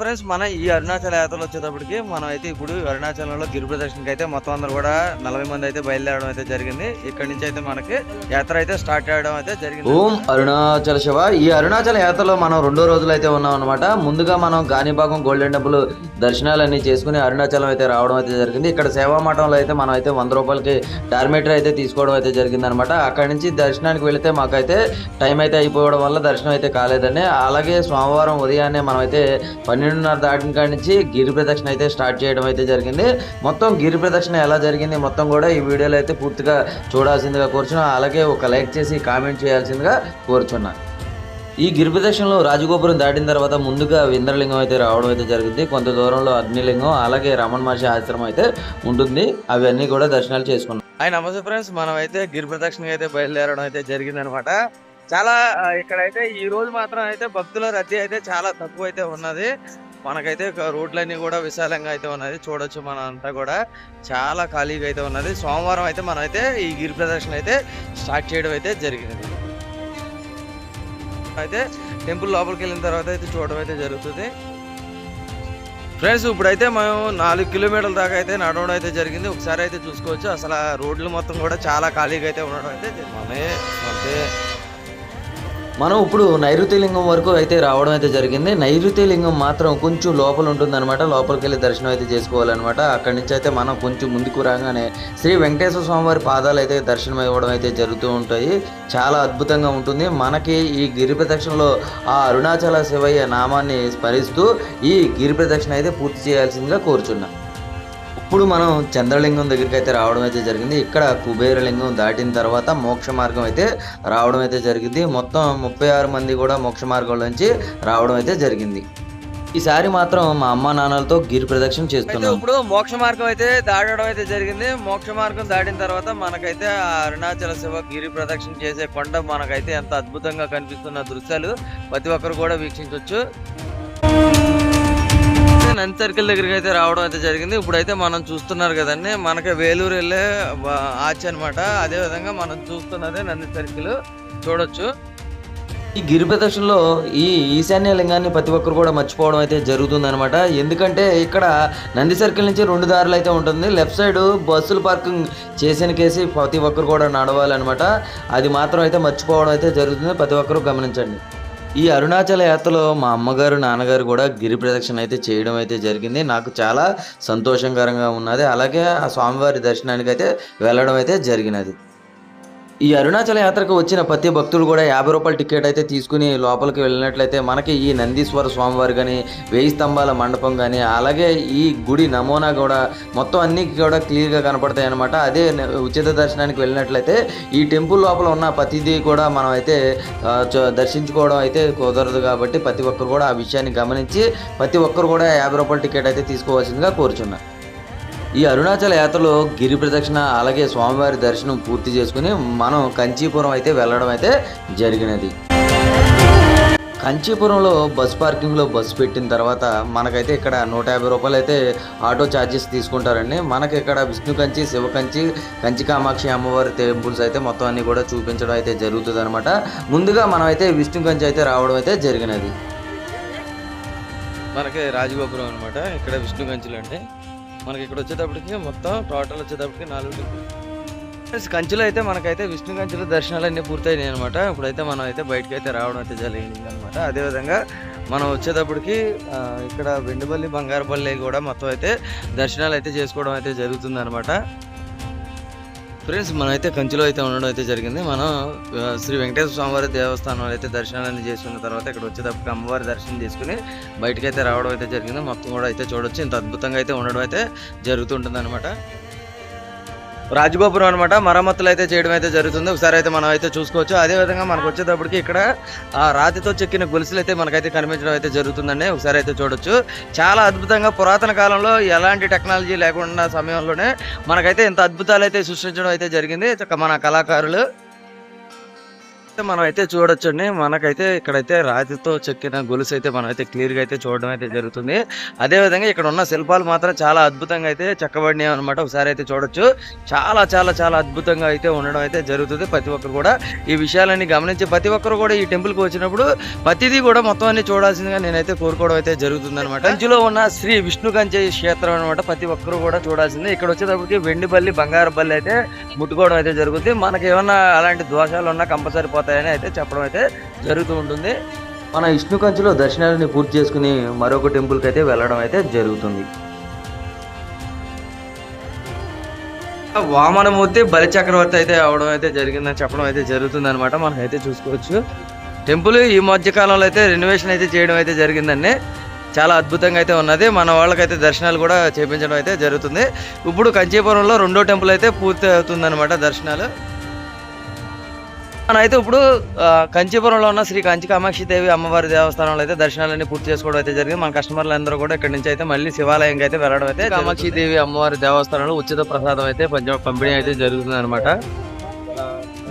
Friends మన ఈ అరుణాచల యాత్రలో వచ్చేటప్పటికి మనం అయితే ఇప్పుడు అరుణాచలంలో గిరి ప్రదర్శనకి అయితే మొత్తం అందరూ కూడా నలభై మంది అయితే బయలుదేరడం అయితే జరిగింది. ఇక్కడ నుంచి అయితే మనకి యాత్ర అయితే స్టార్ట్ చేయడం అయితే జరిగింది. ఓం అరుణాచల శివ. ఈ అరుణాచల యాత్రలో మనం రెండో రోజులు అయితే ఉన్నాం అనమాట ముందుగా మనం గానిభాగం గోల్డెన్ టెంపుల్ దర్శనాలన్నీ చేసుకుని అరుణాచలం అయితే రావడం అయితే జరిగింది. ఇక్కడ సేవా మఠంలో అయితే మనం అయితే వంద రూపాయలకి డార్మేటర్ అయితే తీసుకోవడం అయితే జరిగింది అనమాట అక్కడ నుంచి దర్శనానికి వెళితే మాకైతే టైం అయితే అయిపోవడం వల్ల దర్శనం అయితే కాలేదండి. అలాగే సోమవారం ఉదయాన్నే మనం అయితే పన్నెండున్నర దాటిన కాడి నుంచి గిరి ప్రదక్షిణ అయితే స్టార్ట్ చేయడం అయితే జరిగింది. మొత్తం గిరి ప్రదక్షిణ ఎలా జరిగింది మొత్తం కూడా ఈ వీడియోలో అయితే పూర్తిగా చూడాల్సిందిగా కోరుచున్నా. అలాగే ఒక లైక్ చేసి కామెంట్ చేయాల్సిందిగా కోరుచున్నాను ఈ గిరి రాజగోపురం దాటిన తర్వాత ముందుగా ఇంద్రలింగం అయితే రావడం అయితే జరిగింది. కొంత దూరంలో అగ్నిలింగం అలాగే రమణ మహర్షి ఆశ్రమం అయితే ఉంటుంది. అవన్నీ కూడా దర్శనాలు చేసుకున్నాం. ఆయన నమస్తే ఫ్రెండ్స్ మనం అయితే గిరిప్రదక్షిణకి అయితే బయలుదేరడం అయితే జరిగిందనమాట. చాలా ఇక్కడైతే ఈ రోజు మాత్రం అయితే భక్తుల రద్దీ అయితే చాలా తక్కువ అయితే ఉన్నది. మనకైతే రోడ్లన్నీ కూడా విశాలంగా అయితే ఉన్నది. చూడొచ్చు మన అంతా కూడా. చాలా ఖాళీగా అయితే ఉన్నది. సోమవారం అయితే మనం అయితే ఈ గిరి ప్రదర్శన అయితే స్టార్ట్ చేయడం అయితే జరిగింది. అయితే టెంపుల్ లోపలికి వెళ్ళిన తర్వాత అయితే చూడడం అయితే జరుగుతుంది. ఫ్రెండ్స్ ఇప్పుడైతే మేము నాలుగు కిలోమీటర్ల దాకా అయితే నడవడం అయితే జరిగింది. ఒకసారి అయితే చూసుకోవచ్చు. అసలు ఆ రోడ్లు మొత్తం కూడా చాలా ఖాళీగా అయితే ఉండడం అయితే మనమే అంతే మనం ఇప్పుడు నైరుతి లింగం వరకు అయితే రావడం అయితే జరిగింది. నైరుతి లింగం మాత్రం కొంచెం లోపల ఉంటుందన్నమాట. లోపలికి వెళ్ళి దర్శనం అయితే చేసుకోవాలన్నమాట. అక్కడి నుంచి అయితే మనం కొంచెం ముందుకు రాగానే శ్రీ వెంకటేశ్వర స్వామి వారి పాదాలు అయితే దర్శనం ఇవ్వడం అయితే జరుగుతూ ఉంటాయి. చాలా అద్భుతంగా ఉంటుంది. మనకి ఈ గిరి ప్రదక్షిణలో ఆ అరుణాచల శివయ్య నామాన్ని స్మరిస్తూ ఈ గిరి ప్రదక్షిణ అయితే పూర్తి చేయాల్సిందిగా కోరుచున్నాను ఇప్పుడు మనం చంద్రలింగం దగ్గరికి అయితే రావడం అయితే జరిగింది. ఇక్కడ కుబేరలింగం దాటిన తర్వాత మోక్ష మార్గం అయితే రావడం అయితే జరిగింది. మొత్తం ముప్పై ఆరు మంది కూడా మోక్ష మార్గంలో నుంచి రావడం అయితే జరిగింది. ఈసారి మాత్రం మా అమ్మ నాన్నలతో గిరి ప్రదక్షిణ చేస్తున్నాం. ఇప్పుడు మోక్ష మార్గం అయితే దాటడం అయితే జరిగింది. మోక్ష మార్గం దాటిన తర్వాత మనకైతే అరుణాచల శివ గిరి ప్రదక్షిణ చేసే కొండ మనకైతే ఎంత అద్భుతంగా కనిపిస్తున్న దృశ్యాలు ప్రతి ఒక్కరు కూడా వీక్షించవచ్చు నంది సర్కిల్ దగ్గరికి అయితే రావడం అయితే జరిగింది. ఇప్పుడైతే మనం చూస్తున్నారు కదండి మనకి వేలూరు వెళ్ళే వ- ఆచి అనమాట అదే విధంగా మనం చూస్తున్నదే నంది సర్కిల్. చూడొచ్చు. ఈ గిరి ప్రదక్షిణలో ఈ ఈశాన్య లింగాన్ని ప్రతి ఒక్కరు కూడా మర్చిపోవడం అయితే జరుగుతుంది అనమాట ఎందుకంటే ఇక్కడ నంది సర్కిల్ నుంచి రెండు దారులు అయితే ఉంటుంది. లెఫ్ట్ సైడ్ బస్సులు పార్కింగ్ చేసిన కేసి ప్రతి ఒక్కరు కూడా నడవాలన్నమాట. అది మాత్రం అయితే మర్చిపోవడం అయితే జరుగుతుంది. ప్రతి ఒక్కరు గమనించండి. ఈ అరుణాచల యాత్రలో మా అమ్మగారు నాన్నగారు కూడా గిరి ప్రదక్షిణ అయితే చేయడం అయితే జరిగింది. నాకు చాలా సంతోషకరంగా ఉన్నది. అలాగే ఆ స్వామివారి దర్శనానికి అయితే వెళ్ళడం అయితే జరిగినది. ఈ అరుణాచల యాత్రకు వచ్చిన ప్రతి భక్తులు కూడా యాభై రూపాయల టికెట్ అయితే తీసుకుని లోపలికి వెళ్ళినట్లయితే మనకి ఈ నందీశ్వర స్వామివారు కానీ వేయి స్తంభాల మండపం కానీ అలాగే ఈ గుడి నమూనా కూడా మొత్తం అన్ని కూడా క్లియర్గా కనపడతాయి అనమాట అదే ఉచిత దర్శనానికి వెళ్ళినట్లయితే ఈ టెంపుల్ లోపల ఉన్న ప్రతిదీ కూడా మనం అయితే దర్శించుకోవడం అయితే కుదరదు కాబట్టి ప్రతి ఒక్కరు కూడా ఆ విషయాన్ని గమనించి ప్రతి ఒక్కరు కూడా యాభై రూపాయల టికెట్ అయితే తీసుకోవాల్సిందిగా కోరుచున్నాను ఈ అరుణాచల యాత్రలో గిరి ప్రదక్షిణ అలాగే స్వామివారి దర్శనం పూర్తి చేసుకుని మనం కంచీపురం అయితే వెళ్ళడం అయితే జరిగినది. కంచీపురంలో బస్ పార్కింగ్లో బస్సు పెట్టిన తర్వాత మనకైతే ఇక్కడ నూట యాభై రూపాయలు అయితే ఆటో ఛార్జెస్ తీసుకుంటారండి. మనకి ఇక్కడ విష్ణు కంచి శివ కంచి కంచి కామాక్షి అమ్మవారి టెంపుల్స్ అయితే మొత్తం అన్నీ కూడా చూపించడం అయితే జరుగుతుంది అనమాట ముందుగా మనమైతే విష్ణు కంచి అయితే రావడం అయితే జరిగినది. మనకి రాజగోపురం అనమాట ఇక్కడ విష్ణు కంచులు అంటే మనకి ఇక్కడ వచ్చేటప్పటికి మొత్తం టోటల్ వచ్చేటప్పటికి నాలుగు Friends, అయితే మనకైతే విష్ణు కంచులు దర్శనాలు అన్నీ పూర్తయినాయి అనమాట ఇప్పుడైతే మనం అయితే బయటకు అయితే రావడం అయితే జరిగింది అనమాట అదేవిధంగా మనం వచ్చేటప్పటికి ఇక్కడ వెండిపల్లి బంగారపల్లి కూడా మొత్తం అయితే దర్శనాలు అయితే చేసుకోవడం అయితే జరుగుతుంది అనమాట ఫ్రెండ్స్ మనైతే కంచిలో అయితే ఉండడం అయితే జరిగింది. మనం శ్రీ వెంకటేశ్వర స్వామివారి దేవస్థానం అయితే దర్శనాలన్నీ చేసుకున్న తర్వాత ఇక్కడ వచ్చేటప్పుడు అమ్మవారి దర్శనం చేసుకుని బయటకు అయితే రావడం అయితే జరిగింది. మొత్తం కూడా అయితే చూడొచ్చు. ఇంత అద్భుతంగా అయితే ఉండడం అయితే జరుగుతుంటుంది అనమాట రాజగోపురం అనమాట మరమ్మతులు అయితే చేయడం అయితే జరుగుతుంది. ఒకసారి అయితే మనం అయితే చూసుకోవచ్చు. అదే విధంగా మనకు వచ్చేటప్పటికి ఇక్కడ ఆ రాతితో చెక్కిన గొలుసులు అయితే మనకైతే కనిపించడం అయితే జరుగుతుందండి. ఒకసారి అయితే చూడొచ్చు. చాలా అద్భుతంగా పురాతన కాలంలో ఎలాంటి టెక్నాలజీ లేకుండా సమయంలోనే మనకైతే ఇంత అద్భుతాలు అయితే సృష్టించడం అయితే జరిగింది. మన కళాకారులు మనం అయితే చూడొచ్చండి. మనకైతే ఇక్కడైతే రాతితో చెక్కిన గొలుసు అయితే మనం అయితే క్లియర్గా అయితే చూడడం అయితే జరుగుతుంది. అదే విధంగా ఇక్కడ ఉన్న శిల్పాలు మాత్రం చాలా అద్భుతంగా అయితే చెక్కబడినాయి అనమాట ఒకసారి అయితే చూడొచ్చు. చాలా చాలా చాలా అద్భుతంగా అయితే ఉండడం అయితే జరుగుతుంది ప్రతి ఒక్కరు కూడా. ఈ విషయాలన్నీ గమనించి ప్రతి ఒక్కరు కూడా ఈ టెంపుల్కి వచ్చినప్పుడు ప్రతిదీ కూడా మొత్తం అన్ని చూడాల్సిందిగా నేనైతే కోరుకోవడం అయితే జరుగుతుంది అనమాట కంచిలో ఉన్న శ్రీ విష్ణు క్షేత్రం అనమాట ప్రతి ఒక్కరు కూడా చూడాల్సింది. ఇక్కడ వచ్చేటప్పటికి వెండి బల్లి బంగారు బల్లి అయితే ముట్టుకోవడం అయితే జరుగుతుంది. మనకి ఏమన్నా అలాంటి దోషాలు ఉన్నా కంపల్సరీ పోతాయని అయితే చెప్పడం అయితే జరుగుతూ ఉంటుంది. మన విష్ణు కంచిలో దర్శనాలని పూర్తి చేసుకుని మరొక టెంపుల్కి అయితే వెళ్ళడం అయితే జరుగుతుంది. వామనమూర్తి బలి చక్రవర్తి అయితే అవడం అయితే జరిగిందని చెప్పడం అయితే జరుగుతుంది అనమాట మనకైతే చూసుకోవచ్చు. టెంపుల్ ఈ మధ్య కాలంలో అయితే రెనోవేషన్ అయితే చేయడం అయితే జరిగిందండి. చాలా అద్భుతంగా అయితే ఉన్నది. మన వాళ్ళకైతే దర్శనాలు కూడా చేపించడం అయితే జరుగుతుంది. ఇప్పుడు కంచీపురంలో రెండో టెంపుల్ అయితే పూర్తి అవుతుంది అనమాట దర్శనాలు. మనం అయితే ఇప్పుడు కంచీపురంలో ఉన్న శ్రీ కంచి కామాక్షి దేవి అమ్మవారి దేవస్థానంలో అయితే దర్శనాలన్నీ పూర్తి చేసుకోవడం అయితే జరిగింది. మన కస్టమర్లు అందరూ కూడా ఇక్కడ నుంచి అయితే మళ్ళీ శివాలయంకి అయితే వెళ్ళడం అయితే కామాక్షి దేవి అమ్మవారి దేవస్థానంలో ఉచిత ప్రసాదం అయితే పంచ- పంపిణీ అయితే జరుగుతుంది అనమాట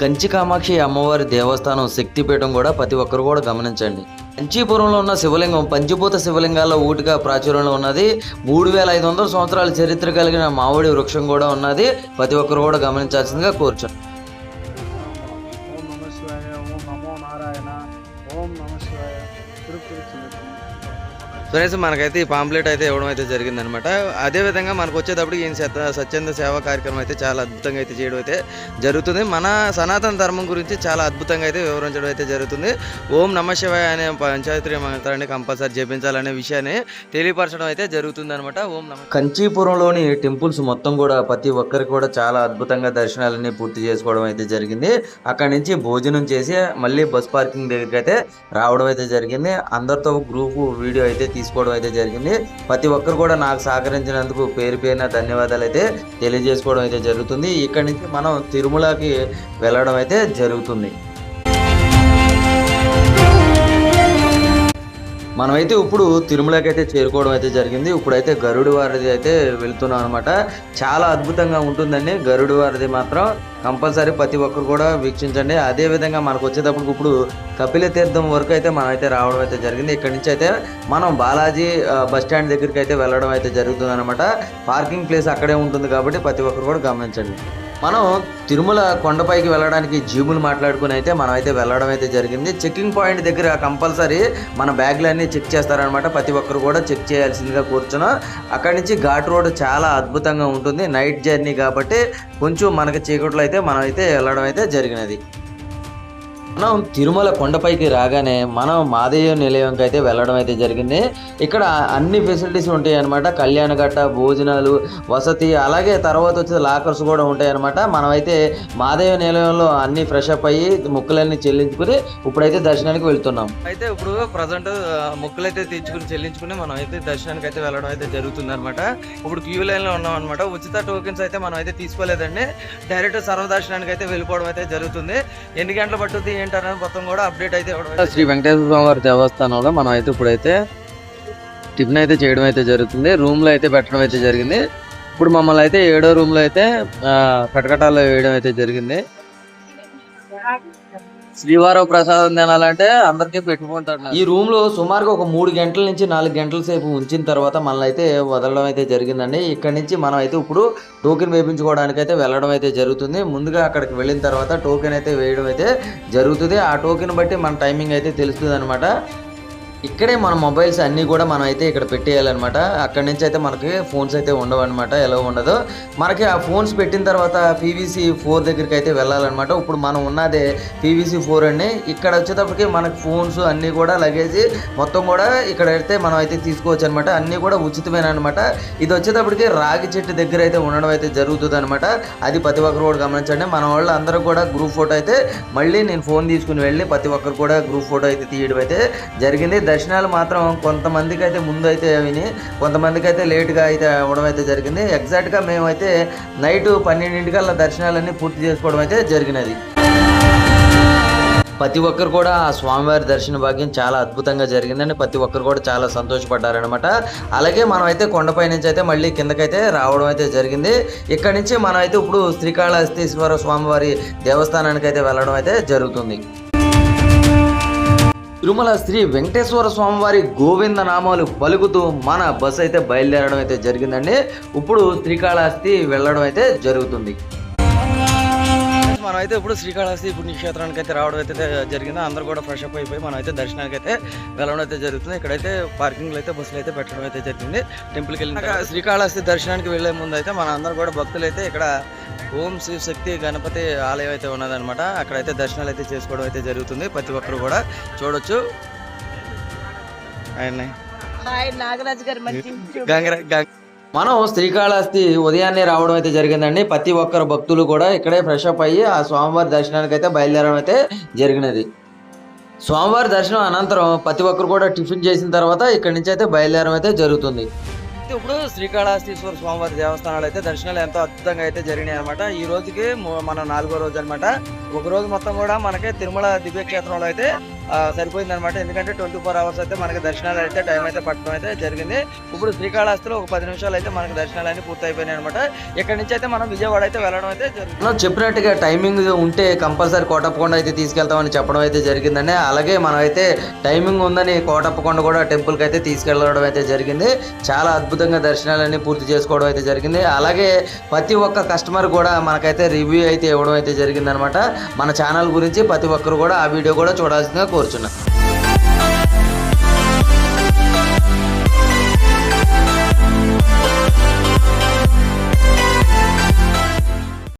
కంచి కామాక్షి అమ్మవారి దేవస్థానం శక్తిపీఠం కూడా ప్రతి ఒక్కరు కూడా గమనించండి. కంచీపురంలో ఉన్న శివలింగం పంచభూత శివలింగాల్లో ఊటిగా ప్రాచుర్యంలో ఉన్నది. మూడు వేల ఐదు వందల సంవత్సరాల చరిత్ర కలిగిన మామిడి వృక్షం కూడా ఉన్నది. ప్రతి ఒక్కరు కూడా గమనించాల్సిందిగా కోరుచాను 그럭저럭 생각합니다. ఫ్రెండ్స్ మనకైతే ఈ పాంప్లెట్ అయితే ఇవ్వడం అయితే జరిగింది అనమాట అదే విధంగా మనకు వచ్చేటప్పుడు ఈయన స్వచ్ఛంద సేవా కార్యక్రమం అయితే చాలా అద్భుతంగా అయితే చేయడం అయితే జరుగుతుంది. మన సనాతన ధర్మం గురించి చాలా అద్భుతంగా అయితే వివరించడం అయితే జరుగుతుంది. ఓం నమ శివాయ అనే పంచాయతీ మంత్రాన్ని కంపల్సరీ జపించాలనే విషయాన్ని తెలియపరచడం అయితే జరుగుతుంది అనమాట ఓం నమ కంచీపురంలోని టెంపుల్స్ మొత్తం కూడా ప్రతి ఒక్కరికి కూడా చాలా అద్భుతంగా దర్శనాలన్నీ పూర్తి చేసుకోవడం అయితే జరిగింది. అక్కడి నుంచి భోజనం చేసి మళ్ళీ బస్ పార్కింగ్ దగ్గరికి అయితే రావడం అయితే జరిగింది. అందరితో గ్రూప్ వీడియో అయితే తీసుకోవడం అయితే జరిగింది. ప్రతి ఒక్కరు కూడా నాకు సహకరించినందుకు పేరు పేరున ధన్యవాదాలు అయితే తెలియజేసుకోవడం అయితే జరుగుతుంది. ఇక్కడి నుంచి మనం తిరుమలకి వెళ్ళడం అయితే జరుగుతుంది. మనమైతే ఇప్పుడు తిరుమలకి అయితే చేరుకోవడం అయితే జరిగింది. ఇప్పుడైతే గరుడు వారిది అయితే వెళ్తున్నాం అనమాట చాలా అద్భుతంగా ఉంటుందండి. గరుడు వారిది మాత్రం కంపల్సరీ ప్రతి ఒక్కరు కూడా వీక్షించండి. అదే విధంగా మనకు వచ్చేటప్పుడు ఇప్పుడు కపిల తీర్థం వరకు అయితే మనం అయితే రావడం అయితే జరిగింది. ఇక్కడ నుంచి అయితే మనం బాలాజీ బస్ స్టాండ్ దగ్గరికి అయితే వెళ్ళడం అయితే జరుగుతుంది అనమాట పార్కింగ్ ప్లేస్ అక్కడే ఉంటుంది కాబట్టి ప్రతి ఒక్కరు కూడా గమనించండి. మనం తిరుమల కొండపైకి వెళ్ళడానికి జీబులు మాట్లాడుకుని అయితే మనం అయితే వెళ్ళడం అయితే జరిగింది. చెకింగ్ పాయింట్ దగ్గర కంపల్సరీ మన బ్యాగ్లన్నీ చెక్ చేస్తారనమాట ప్రతి ఒక్కరు కూడా చెక్ చేయాల్సిందిగా కూర్చున్నాం. అక్కడి నుంచి ఘాట్ రోడ్ చాలా అద్భుతంగా ఉంటుంది. నైట్ జర్నీ కాబట్టి కొంచెం మనకి చీకట్లో అయితే మనం అయితే వెళ్ళడం అయితే జరిగినది. మనం తిరుమల కొండపైకి రాగానే మనం మాదేయ నిలయంకి అయితే వెళ్ళడం అయితే జరిగింది. ఇక్కడ అన్ని ఫెసిలిటీస్ ఉంటాయి అనమాట కళ్యాణ గట్ట భోజనాలు వసతి అలాగే తర్వాత వచ్చే లాకర్స్ కూడా ఉంటాయి అనమాట మనమైతే మాదేవ నిలయంలో అన్ని ఫ్రెష్ అప్ అయ్యి ముక్కలన్నీ చెల్లించుకుని ఇప్పుడైతే దర్శనానికి వెళ్తున్నాం. అయితే ఇప్పుడు ప్రజెంట్ మొక్కులు అయితే తీర్చుకుని చెల్లించుకుని మనం అయితే దర్శనానికి అయితే వెళ్ళడం అయితే జరుగుతుంది అనమాట ఇప్పుడు క్యూ లైన్లో ఉన్నాం అనమాట ఉచిత టోకెన్స్ అయితే మనం అయితే తీసుకోలేదండి. డైరెక్ట్ సర్వదర్శనానికి అయితే వెళ్ళిపోవడం అయితే జరుగుతుంది. ఎన్ని గంటలు పట్టుద్ది ఏంటనేది మొత్తం కూడా అప్డేట్ అయితే ఇవ్వడం శ్రీ వెంకటేశ్వర స్వామి వారి దేవస్థానంలో మనం అయితే ఇప్పుడైతే టిఫిన్ అయితే చేయడం అయితే జరుగుతుంది రూమ్లో అయితే పెట్టడం అయితే జరిగింది. ఇప్పుడు మమ్మల్ని అయితే ఏడో రూమ్లో అయితే కటకటాలు కటకటాల్లో వేయడం అయితే జరిగింది. శ్రీవారావు ప్రసాదం తినాలంటే అందరికీ పెట్టుకుంటాడు ఈ రూమ్లో సుమారుగా ఒక మూడు గంటల నుంచి నాలుగు గంటల సేపు ఉంచిన తర్వాత మనల్ని అయితే వదలడం అయితే జరిగిందండి. ఇక్కడ నుంచి మనం అయితే ఇప్పుడు టోకెన్ వేయించుకోవడానికి అయితే వెళ్ళడం అయితే జరుగుతుంది. ముందుగా అక్కడికి వెళ్ళిన తర్వాత టోకెన్ అయితే వేయడం అయితే జరుగుతుంది. ఆ టోకెన్ బట్టి మన టైమింగ్ అయితే తెలుస్తుంది అనమాట ఇక్కడే మన మొబైల్స్ అన్నీ కూడా మనం అయితే ఇక్కడ పెట్టేయాలన్నమాట. అక్కడి నుంచి అయితే మనకి ఫోన్స్ అయితే ఉండవు అనమాట ఎలా ఉండదు. మనకి ఆ ఫోన్స్ పెట్టిన తర్వాత పీవీసీ ఫోర్ దగ్గరికి అయితే వెళ్ళాలన్నమాట. ఇప్పుడు మనం ఉన్నదే పీవీసీ ఫోర్ అండి. ఇక్కడ వచ్చేటప్పటికి మనకి ఫోన్స్ అన్నీ కూడా లగేజ్ మొత్తం కూడా ఇక్కడ అయితే మనం అయితే తీసుకోవచ్చు అనమాట అన్నీ కూడా ఉచితమైన అనమాట ఇది వచ్చేటప్పటికి రాగి చెట్టు దగ్గర అయితే ఉండడం అయితే జరుగుతుంది అనమాట అది ప్రతి ఒక్కరు కూడా గమనించండి. మన వాళ్ళు అందరూ కూడా గ్రూప్ ఫోటో అయితే మళ్ళీ నేను ఫోన్ తీసుకుని వెళ్ళి ప్రతి ఒక్కరు కూడా గ్రూప్ ఫోటో అయితే తీయడం అయితే జరిగింది. దర్శనాలు మాత్రం కొంతమందికి అయితే ముందు అయితే విని కొంతమందికి అయితే లేట్గా అయితే అవ్వడం అయితే జరిగింది. ఎగ్జాక్ట్గా మేమైతే నైట్ పన్నెండింటికల్లా దర్శనాలన్నీ పూర్తి చేసుకోవడం అయితే జరిగినది. ప్రతి ఒక్కరు కూడా ఆ స్వామివారి దర్శన భాగ్యం చాలా అద్భుతంగా జరిగిందని ప్రతి ఒక్కరు కూడా చాలా సంతోషపడ్డారనమాట అలాగే మనం అయితే కొండపై నుంచి అయితే మళ్ళీ కిందకైతే రావడం అయితే జరిగింది. ఇక్కడ నుంచి మనం అయితే ఇప్పుడు శ్రీకాళహస్తీశ్వర స్వామివారి దేవస్థానానికి అయితే వెళ్ళడం అయితే జరుగుతుంది. తిరుమల శ్రీ వెంకటేశ్వర స్వామివారి గోవింద నామాలు పలుకుతూ మన బస్సు అయితే బయలుదేరడం అయితే జరిగిందండి. ఇప్పుడు శ్రీకాళహస్తి వెళ్ళడం అయితే జరుగుతుంది. మనం అయితే ఇప్పుడు శ్రీకాళహస్తి పుణ్యక్షేత్రానికి అయితే రావడం అయితే జరిగింది. అందరూ కూడా ఫ్రెష్ అప్ అయిపోయి మనం అయితే దర్శనానికి అయితే వెళ్ళడం అయితే జరుగుతుంది. ఇక్కడైతే పార్కింగ్ అయితే బస్సులు అయితే పెట్టడం అయితే జరిగింది. టెంపుల్కి వెళ్ళినాక శ్రీకాళహస్తి దర్శనానికి వెళ్ళే ముందు అయితే మన అందరూ కూడా భక్తులు అయితే ఇక్కడ ఓం శ్రీ శక్తి గణపతి ఆలయం అయితే ఉన్నదన్నమాట. అక్కడైతే దర్శనాలు అయితే చేసుకోవడం అయితే జరుగుతుంది. ప్రతి ఒక్కరు కూడా చూడొచ్చు. ఆయన్ని నాగరాజు గారు గంగ మనం శ్రీకాళహస్తి ఉదయాన్నే రావడం అయితే జరిగిందండి. ప్రతి ఒక్కరు భక్తులు కూడా ఇక్కడే ఫ్రెష్ అప్ అయ్యి ఆ స్వామివారి దర్శనానికి అయితే బయలుదేరడం అయితే జరిగినది. స్వామివారి దర్శనం అనంతరం ప్రతి ఒక్కరు కూడా టిఫిన్ చేసిన తర్వాత ఇక్కడి నుంచి అయితే బయలుదేరడం అయితే జరుగుతుంది. అయితే ఇప్పుడు శ్రీకాళహస్తీశ్వర స్వామివారి దేవస్థానాలు అయితే దర్శనాలు ఎంతో అద్భుతంగా అయితే జరిగినాయి అనమాట ఈ రోజుకి మన నాలుగో రోజు అనమాట ఒక రోజు మొత్తం కూడా మనకి తిరుమల దివ్యక్షేత్రంలో అయితే సరిపోయింది అనమాట ఎందుకంటే ట్వంటీ ఫోర్ అవర్స్ అయితే మనకి దర్శనాలు అయితే టైం అయితే పట్టడం అయితే జరిగింది. ఇప్పుడు శ్రీకాళహస్తిలో ఒక పది నిమిషాలు అయితే మనకి దర్శనాలు అన్ని పూర్తయిపోయినాయి అనమాట ఇక్కడ నుంచి అయితే మనం విజయవాడ అయితే వెళ్ళడం అయితే జరిగింది మనం చెప్పినట్టుగా టైమింగ్ ఉంటే కంపల్సరీ కోటప్పకొండ అయితే తీసుకెళ్తామని చెప్పడం అయితే జరిగిందండి. అలాగే మనం అయితే టైమింగ్ ఉందని కోటప్పకొండ కూడా టెంపుల్కి అయితే తీసుకెళ్ళడం అయితే జరిగింది. చాలా అద్భుతంగా దర్శనాలన్నీ పూర్తి చేసుకోవడం అయితే జరిగింది. అలాగే ప్రతి ఒక్క కస్టమర్ కూడా మనకైతే రివ్యూ అయితే ఇవ్వడం అయితే జరిగిందనమాట మన ఛానల్ గురించి ప్రతి ఒక్కరు కూడా ఆ వీడియో కూడా చూడాల్సిందిగా కోరుచున్నాను